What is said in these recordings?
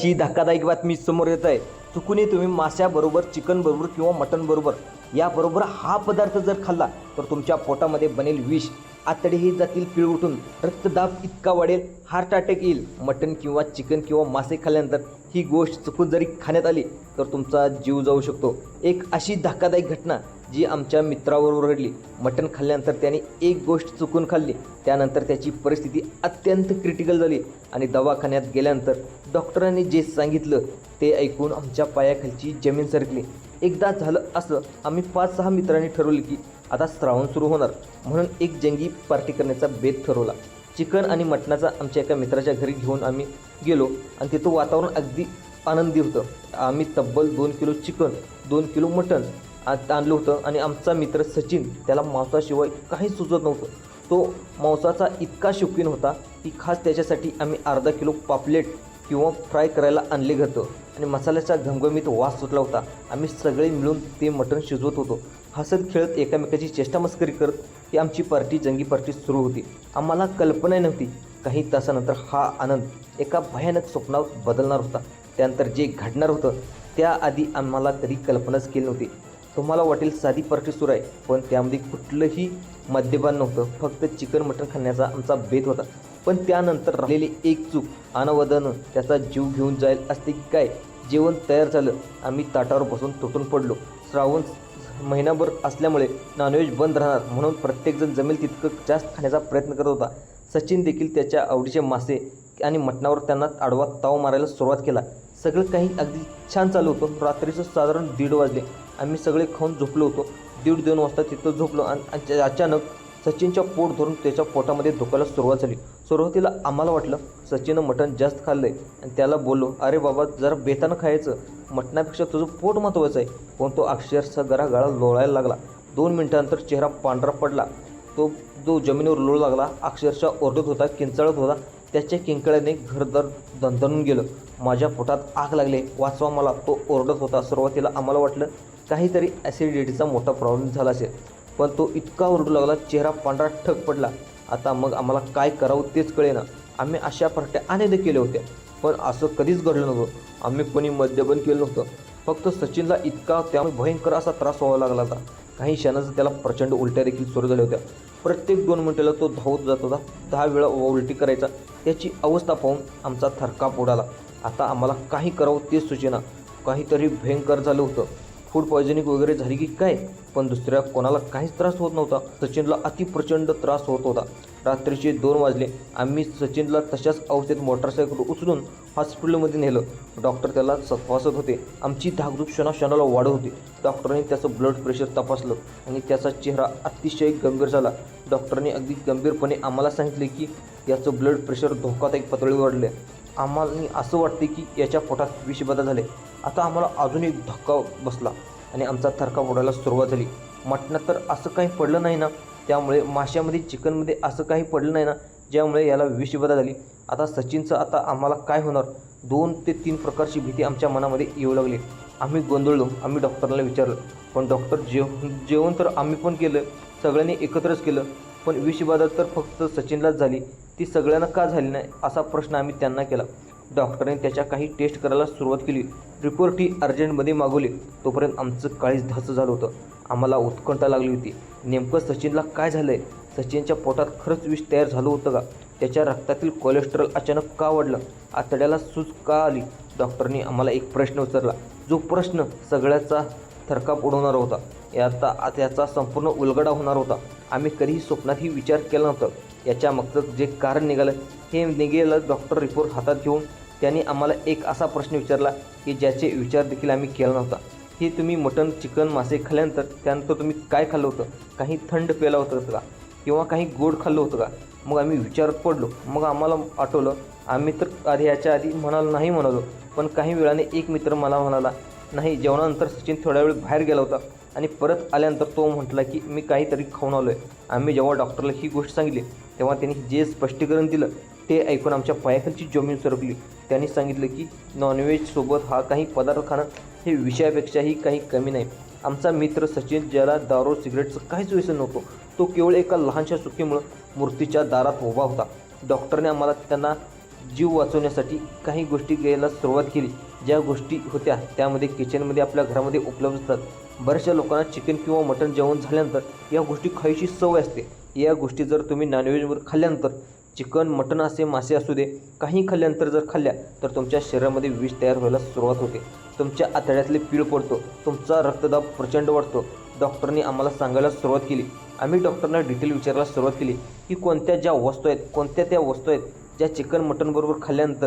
ची धक्कादायक बातमी समोर येत आहे. चुकूनही तुम्ही माशाबरोबर चिकन बरोबर किंवा मटन बरोबर याबरोबर हा पदार्थ जर खाल्ला तर तुमच्या पोटामध्ये बनेल विष. आतडेही जातील पिळ उठून. रक्तदाब इतका वाढेल हार्ट अटॅक येईल. मटन किंवा चिकन किंवा मासे खाल्ल्यानंतर ही गोष्ट चुकून जरी खाण्यात आली तर तुमचा जीव जाऊ शकतो. एक अशी धक्कादायक घटना जी आमच्या मित्रावर ओरडली मटण खाल्ल्यानंतर त्याने एक गोष्ट चुकून खाल्ली त्यानंतर त्याची परिस्थिती अत्यंत क्रिटिकल झाली आणि दवाखान्यात गेल्यानंतर डॉक्टरांनी जे सांगितलं ते ऐकून आमच्या पायाखालची जमीन सरकली. एकदा झालं असं आम्ही पाच सहा मित्रांनी ठरवलं की आता श्रावण सुरू होणार म्हणून एक जंगी पार्टी करण्याचा बेत ठरवला. चिकन आणि मटणाचा आमच्या एका मित्राच्या घरी घेऊन आम्ही गेलो आणि तिथं वातावरण अगदी आनंदी होतं. आम्ही तब्बल दोन किलो चिकन दोन किलो मटण आणलं होतं आणि आमचा मित्र सचिन त्याला मांसाशिवाय काही सुचत नव्हतं. तो मांसाचा इतका शौकीन होता की खास त्याच्यासाठी आम्ही अर्धा किलो पापलेट किंवा फ्राय करायला आणले घेतो आणि मसाल्याचा घमघमीत वास सुटला होता. आम्ही सगळे मिळून ते मटण शिजवत होतो. हसत खेळत एकामेकाची चेष्टामस्करी करत ही आमची पार्टी जंगी पार्टी सुरू होती. आम्हाला कल्पना नव्हती. काही तासानंतर हा आनंद एका भयानक स्वप्नात बदलणार होता. त्यानंतर जे घडणार होतं त्याआधी आम्हाला कधी कल्पनाच केली नव्हती. तुम्हाला वाटेल साधी पार्टी सुरू आहे पण त्यामध्ये कुठलंही मद्यपान नव्हतं. फक्त चिकन मटण खाण्याचा आमचा बेत होता. पण त्यानंतर राहिलेली एक चूक अनवदानं त्याचा जीव घेऊन जाईल असते की काय? जेवण तयार झालं. आम्ही ताटावर बसून तुटून पडलो. श्रावण महिनाभर असल्यामुळे नॉनव्हेज बंद राहणार म्हणून प्रत्येकजण जमेल तितकं जास्त खाण्याचा प्रयत्न करत होता. सचिन देखील त्याच्या आवडीचे मासे आणि मटणावर त्यांना आडवा ताव मारायला सुरुवात केला. सगळं काही अगदी छान चालू होतं. रात्रीचं साधारण दीड वाजले. आम्ही सगळे खाऊन झोपलो होतो. दीड दोन वाजता तिथं झोपलो आणि अचानक सचिनच्या पोट धरून त्याच्या पोटामध्ये दुखायला सुरुवात झाली. सुरुवातीला आम्हाला वाटलं सचिननं मटण जास्त खाल्लं आहे आणि त्याला बोललो अरे बाबा जरा बेतानं खायचं. मटणापेक्षा तुझं पोट महत्त्वाचं आहे. पण तो अक्षरशः गरा गळा लोळायला लागला. दोन मिनिटानंतर चेहरा पांढरा पडला. तो जो जमिनीवर लोळ लागला अक्षरशः ओरडत होता किंचाळत होता. त्याच्या किंकळ्याने घरदार दणदणून गेलं. माझ्या पोटात आग लागले. वाचवा मला. तो ओरडत होता. सुरुवातीला आम्हाला वाटलं काहीतरी ॲसिडिटीचा मोठा प्रॉब्लेम झाला असेल. पण तो इतका ओरडू लागला चेहरा पांढरा ठक पडला. आता मग आम्हाला काय करावं तेच कळेना. आम्ही अशा पार्ट्या अनेक केल्या होत्या. पण असं कधीच घडलं नव्हतं. आम्ही कोणी मद्यपन केलं नव्हतं. फक्त सचिनला इतका त्यामुळे भयंकर असा त्रास व्हावा लागला होता. काही क्षणाचं त्याला प्रचंड उलट्या देखील सुरू झाल्या होत्या. प्रत्येक दोन मिनिटाला तो धावत जात होता. दहा वेळा उलटी करायचा. त्याची अवस्था पाहून आमचा थरकाप उडाला. आता आम्हाला काही करावं तेच सुचेना. काहीतरी भयंकर झालं होतं. फूड पॉयझनिंग वगैरे झाली की काय? पण दुसऱ्या कोणाला काहीच त्रास होत नव्हता. सचिनला अति प्रचंड त्रास होत होता. रात्रीचे दोन वाजले. आम्ही सचिनला तशाच अवस्थेत मोटरसायकल उचलून हॉस्पिटलमध्ये नेलं. डॉक्टर त्याला सफासत होते. आमची धाकधूक क्षणाक्षणाला वाढत होती. डॉक्टरांनी त्याचं ब्लड प्रेशर तपासलं आणि त्याचा चेहरा अतिशय गंभीर झाला. डॉक्टरांनी अगदी गंभीरपणे आम्हाला सांगितले की याचं ब्लड प्रेशर धोकादायक पातळीवर वाढले आम्हाला असं वाटते की याच्या पोटात विषबाधा झाले. आता आम्हाला अजून एक धक्का बसला आणि आमचा थरका उडायला सुरुवात झाली. मटणात तर असं काही पडलं नाही ना त्यामुळे माशामध्ये चिकनमध्ये असं काही पडलं नाही ना ज्यामुळे याला विषबाधा झाली. आता सचिनचं आता आम्हाला काय होणार? दोन ते तीन प्रकारची भीती आमच्या मनामध्ये येऊ लागली. आम्ही गोंधळलो आम्ही डॉक्टरला विचारलं. पण डॉक्टर जेव जेवण तर आम्ही पण केलं सगळ्यांनी एकत्रच केलं. पण विषबाधा तर फक्त सचिनलाच झाली. ती सगळ्यांना का झाली नाही असा प्रश्न आम्ही त्यांना केला. डॉक्टरांनी त्याच्या काही टेस्ट करायला सुरुवात केली. रिपोर्ट ही अर्जंटमध्ये मागवली. तोपर्यंत आमचं काळीच धाचं झालं होतं. आम्हाला उत्कंठा लागली होती. नेमकं सचिनला काय झालं आहे सचिनच्या पोटात खरंच विष तयार झालं होतं का? त्याच्या रक्तातील कोलेस्ट्रॉल अचानक का वाढलं? आतड्याला सूज का आली? डॉक्टरनी आम्हाला एक प्रश्न विचारला. जो प्रश्न सगळ्याचा थरकाप उडवणार होता. याचा त्याचा संपूर्ण उलगडा होणार होता. आम्ही कधीही स्वप्नातही विचार केला नव्हता. याच्या मागचं जे कारण निघालं हे निघेलं डॉक्टर रिपोर्ट हातात घेऊन त्यांनी आम्हाला एक असा प्रश्न विचारला की ज्याचे विचार देखील आम्ही केला नव्हता. हे तुम्ही मटण चिकन मासे खाल्ल्यानंतर त्यानंतर तुम्ही काय खाल्लं होतं? काही थंड प्यायला होतं का? किंवा काही गोड खाल्लं होतं का? मग आम्ही विचारात पडलो. मग आम्हाला आठवलं आम्ही तर आधी याच्या आधी म्हणालो नाही म्हणालो पण काही वेळाने एक मित्र मला म्हणाला नाही जेवणानंतर सचिन थोड्या वेळ बाहेर गेला होता आणि परत आल्यानंतर तो म्हटला की मी काहीतरी खाऊन आलो आहे आम्ही जेव्हा डॉक्टरला ही गोष्ट सांगितली तेव्हा त्यांनी जे स्पष्टीकरण दिलं ते ऐकून आमच्या पायाखालची जमीन सरकली. त्यांनी सांगितलं की नॉनव्हेजसोबत हा काही पदार्थ खाणं हे विषयापेक्षाही काही कमी नाही. आमचा मित्र सचिन ज्याला दारू सिगरेटचं काहीच व्यसन नव्हतं तो केवळ एका लहानशा चुकीमुळं मूर्तीच्या दारात उभा होता. डॉक्टरने आम्हाला त्यांना जीव वाचवण्यासाठी काही गोष्टी घ्यायला सुरुवात केली. ज्या गोष्टी होत्या त्यामध्ये किचनमध्ये आपल्या घरामध्ये उपलब्ध असतात. बऱ्याचशा लोकांना चिकन किंवा मटण जेवण झाल्यानंतर या गोष्टी खायची सवय असते. या गोष्टी जर तुम्ही नॉनव्हेजवर खाल्ल्यानंतर चिकन मटण असे मासे असू दे काही खाल्ल्यानंतर जर खाल्ल्या तर तुमच्या शरीरामध्ये विष तयार व्हायला सुरुवात होते. तुमच्या आतड्यातले पीळ पडतो तुमचा रक्तदाब प्रचंड वाढतो. डॉक्टरनी आम्हाला सांगायला सुरुवात केली. आम्ही डॉक्टरना डिटेल विचारायला सुरुवात केली की कोणत्या ज्या वस्तू आहेत कोणत्या त्या वस्तू आहेत ज्या चिकन मटणबरोबर खाल्ल्यानंतर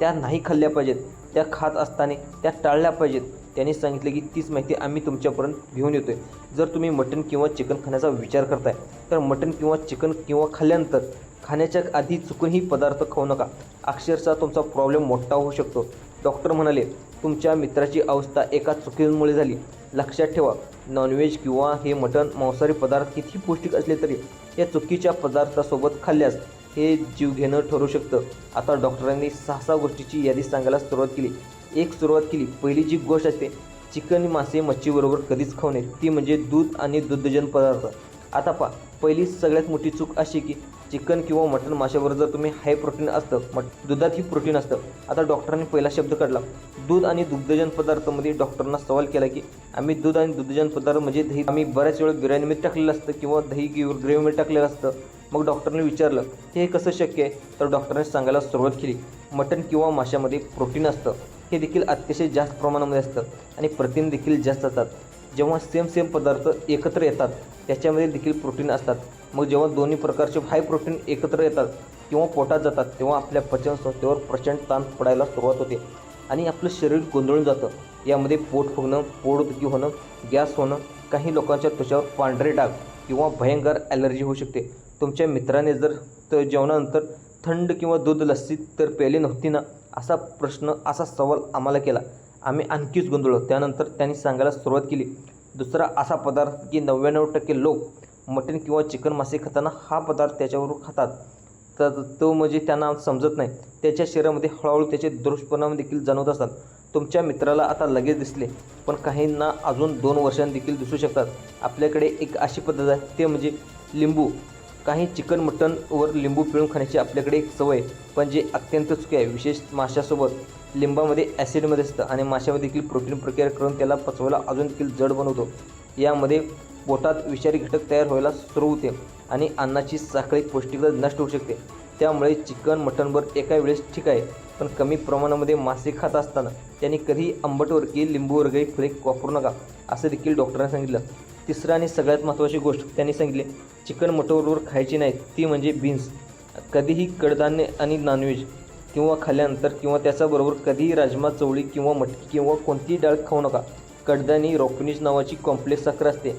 त्या नाही खाल्ल्या पाहिजेत त्या खात असताना त्या टाळल्या पाहिजेत. त्यांनी सांगितले की तीच माहिती आम्ही तुमच्यापर्यंत घेऊन येतोय. जर तुम्ही मटण किंवा चिकन खाण्याचा विचार करताय तर मटण किंवा चिकन किंवा खाल्ल्यानंतर खाण्याच्या आधी चुकूनही पदार्थ खाऊ नका. अक्षरशः तुमचा प्रॉब्लेम मोठा होऊ शकतो. डॉक्टर म्हणाले तुमच्या मित्राची अवस्था एका चुकीमुळे झाली. लक्षात ठेवा नॉनव्हेज किंवा हे मटण मांसाहारी पदार्थ किती पौष्टिक असले तरी या चुकीच्या पदार्थासोबत खाल्ल्यास हे जीव घेणं ठरू शकतं. आता डॉक्टरांनी सहा सहा गोष्टीची यादी सांगायला सुरुवात केली. एक सुरुवात केली. पहिली जी गोष्ट असते चिकन मासे मच्छीबरोबर कधीच खाऊ नये. ती म्हणजे दूध आणि दुग्धजन पदार्थ. आता पहा पहिली सगळ्यात मोठी चूक अशी की चिकन किंवा मटण माशावर जर तुम्ही हाय प्रोटीन असतं मट दुधातही प्रोटीन असतं. आता डॉक्टरांनी पहिला शब्द काढला. दूध आणि दुग्धजन पदार्थामध्ये डॉक्टरांना सवाल केला की आम्ही दूध आणि दुग्धजन पदार्थ म्हणजे दही. आम्ही बऱ्याच वेळा बिर्याणीमध्ये टाकलेलं असतं किंवा दही किंवा ग्रेव्हीमध्ये टाकलेलं असतं. मग डॉक्टरने विचारलं हे कसं शक्य आहे? तर डॉक्टरांनी सांगायला सुरुवात केली. मटण किंवा माशामध्ये प्रोटीन असतं. हे देखील अतिशय जास्त प्रमाणामध्ये असतं आणि प्रथिन देखील जास्त असतात. जेव्हा सेम सेम पदार्थ एकत्र येतात त्याच्यामध्ये देखील प्रोटीन असतात. मग जेव्हा दोन्ही प्रकारचे हाय प्रोटीन एकत्र येतात किंवा पोटात जातात तेव्हा आपल्या पचन संस्थेवर प्रचंड ताण पडायला सुरुवात होते आणि आपलं शरीर गोंधळून जातं. यामध्ये पोट फुगणं पोटदुखी होणं गॅस होणं काही लोकांच्या त्वचावर पांढरे डाग किंवा भयंकर ॲलर्जी होऊ शकते. तुमच्या मित्राने जर त जेवणानंतर थंड किंवा दूध लस्सी तर प्यायली नव्हती ना? असा प्रश्न असा सवाल आम्हाला केला. आम्ही आणखीच गोंधळलो. त्यानंतर त्यांनी सांगायला सुरुवात केली. दुसरा असा पदार्थ की नव्याण्णव टक्के लोक मटण किंवा चिकन मासे खाताना हा पदार्थ त्याच्यावर खातात. तर तो म्हणजे त्यांना समजत नाही. त्याच्या शरीरामध्ये हळूहळू त्याचे दुष्परिणाम देखील जाणवत असतात. तुमच्या मित्राला आता लगेच दिसले पण काहींना अजून दोन वर्षांनी देखील दिसू शकतात. आपल्याकडे एक अशी पद्धत आहे ते म्हणजे लिंबू. काही चिकन मटनवर लिंबू पिळून खाण्याची आपल्याकडे एक सवय आहे, पण जे अत्यंत चुकी आहे विशेष माशासोबत. लिंबामध्ये ॲसिडमध्ये असतं आणि माशामध्ये देखील प्रोटीन प्रक्रिया करून त्याला पचवायला अजून देखील जड बनवतो. यामध्ये पोटात विषारी घटक तयार व्हायला सुरू होते आणि अन्नाची साखळी पौष्टिकता नष्ट होऊ शकते. त्यामुळे चिकन मटनवर एका वेळेस ठीक आहे पण कमी प्रमाणामध्ये मासे खात असताना त्यांनी कधी आंबटवर की लिंबू वर्गही वापरू नका असं देखील डॉक्टरांनी सांगितलं. तिसरं आणि सगळ्यात महत्त्वाची गोष्ट त्यांनी सांगितली चिकन मटोरवर खायची नाही ती म्हणजे बीन्स कधीही कडधान्य आणि नॉनव्हेज किंवा खाल्ल्यानंतर किंवा त्याच्याबरोबर कधीही राजमा चवळी किंवा मटकी किंवा कोणतीही डाळ खाऊ नका. कडधान्य रोकनीज नावाची कॉम्प्लेक्स साखर असते.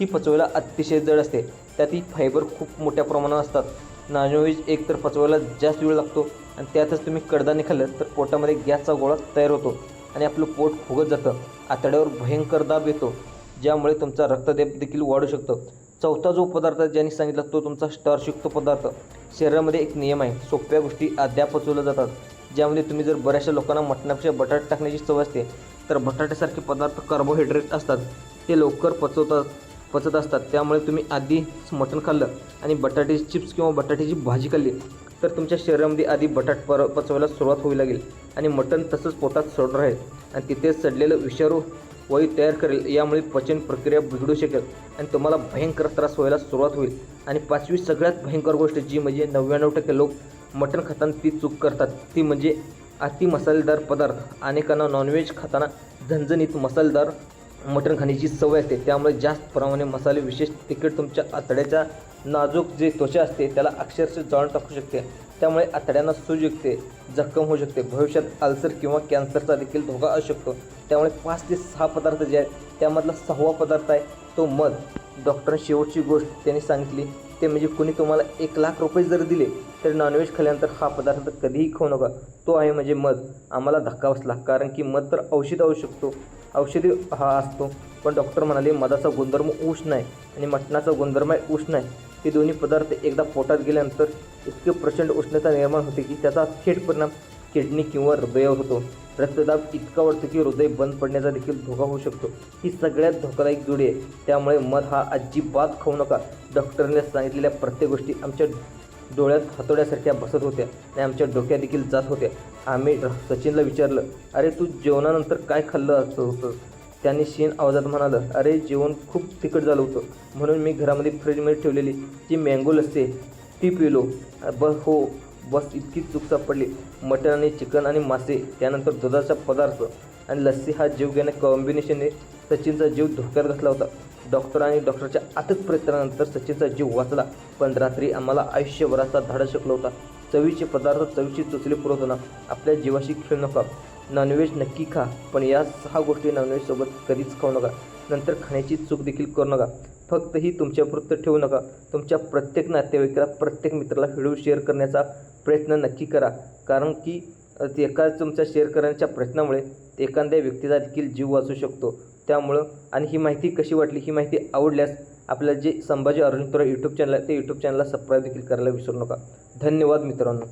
ती पचवायला अतिशय जड असते. त्यातही फायबर खूप मोठ्या प्रमाणात असतात. नॉनव्हेज एक तर पचवायला जास्त वेळ लागतो आणि त्यातच तुम्ही कडधान्य खाल्लं तर पोटामध्ये गॅसचा गोळा तयार होतो आणि आपलं पोट फुगत जातं. आतड्यावर भयंकर दाब येतो. ज्यामुळे तुमचा रक्तदाब देखील वाढू शकतो. चौथा जो पदार्थ ज्यांनी सांगितला तो तुमचा स्टार्चयुक्त पदार्थ. शरीरामध्ये एक नियम आहे सोप्या गोष्टी अद्याप पचवल्या जातात. ज्यामध्ये तुम्ही जर बऱ्याचशा लोकांना मटणापेक्षा बटाटे टाकण्याची सवय असते तर बटाट्यासारखे पदार्थ कार्बोहायड्रेट असतात. ते लवकर पचवतात पचत असतात. त्यामुळे तुम्ही आधी मटण खाल्लं आणि बटाट्याची चिप्स किंवा बटाट्याची भाजी खाल्ली तर तुमच्या शरीरामध्ये आधी बटाट पर पचवायला सुरुवात होऊ लागेल. आणि मटण तसंच पोटात सोडणार आहे. आणि तिथे सडलेलं विषारू वायू तयार करेल यामुळे पचन प्रक्रिया बिघडू शकेल आणि तुम्हाला भयंकर त्रास व्हायला सुरुवात होईल. आणि पाचवी सगळ्यात भयंकर गोष्ट जी म्हणजे नव्याण्णव टक्के लोक मटण खाताना ती चूक करतात. ती म्हणजे अति मसालेदार पदार्थ. अनेकांना नॉनव्हेज खाताना झणझणीत मसालेदार मटण खाण्याची सवय असते. त्यामुळे जास्त प्रमाणे मसाले विशेष तिखट तुमच्या आतड्याच्या नाजूक जे त्वचा असते त्याला अक्षरशः जाळून टाकू शकते. त्यामुळे आतड्यांना सूज येते जखम होऊ शकते भविष्यात अल्सर किंवा कॅन्सरचा देखील धोका असू शकतो. त्यामुळे पाच ते सहा पदार्थ जे आहेत त्यामधला सहावा पदार्थ आहे तो मध. डॉक्टरांनी शेवटची गोष्ट त्यांनी सांगितली ते म्हणजे कुणी तुम्हाला एक लाख रुपये जर दिले तर नॉनव्हेज खाल्ल्यानंतर हा पदार्थ कधीही खाऊ नका. तो आहे म्हणजे मध. आम्हाला धक्का बसला कारण की मध तर औषध असू शकतो. औषधी हा असतो. पण डॉक्टर म्हणाले मधाचा गुणधर्म उष्ण आहे आणि मटणाचा गुणधर्म आहे उष्ण आहे. ते दोन्ही पदार्थ एकदा पोटात गेल्यानंतर इतके प्रचंड उष्णता निर्माण होते की त्याचा थेट परिणाम किडनी किंवा हृदयावर होतो. रक्तदाब इतका वाढतो की हृदय बंद पडण्याचा देखील धोका होऊ शकतो. ही सगळ्यात धोकादायक जोडी आहे. त्यामुळे मध हा अजिबात खाऊ नका. डॉक्टरने सांगितलेल्या प्रत्येक गोष्टी आमच्या डोळ्यात हातोड्यासारख्या बसत होत्या आणि आमच्या डोक्यात देखील जात होत्या. आम्ही सचिनला विचारलं अरे तू जेवणानंतर काय खाल्लं असं होतं? त्यांनी शीन आवाजात म्हणालं अरे जेवण खूप तिखट झालं होतं. म्हणून मी घरामध्ये फ्रीजमध्ये ठेवलेली जी मँगो लस्सी ती पिलो. बस हो बस इतकी चूक सापडली. मटण आणि चिकन आणि मासे त्यानंतर दुधाचा पदार्थ आणि लस्सी हा जीव घेण्या कॉम्बिनेशनने सचिनचा जीव धोक्यात घातला होता. डॉक्टर आणि डॉक्टरच्या अथक प्रयत्नानंतर सचिनचा जीव वाचला. पण रात्री आम्हाला आयुष्यभराचा धाडा शकला होता. चवीचे पदार्थ चवीची चुचली पुरवताना आपल्या जीवाशी खेळू नका. नॉनव्हेज नक्की खा पण या सहा गोष्टी नॉनव्हेजसोबत कधीच खाऊ नका. नंतर खाण्याची चूक देखील करू नका. फक्त ही तुमच्यापुरतं ठेवू नका. तुमच्या प्रत्येक नातेवाईकाला प्रत्येक मित्राला व्हिडिओ शेअर करण्याचा प्रयत्न नक्की करा. कारण की एका तुमच्या शेअर करण्याच्या प्रयत्नामुळे एखाद्या व्यक्तीचा देखील जीव वाचू शकतो. त्यामुळं आणि ही माहिती कशी वाटली ही माहिती आवडल्यास आपलं जे संभाजी अर्जुनपुरा यूट्यूब चॅनल आहे ते यूट्यूब चॅनलला सबस्क्राईब देखील करायला विसरू नका. धन्यवाद मित्रांनो.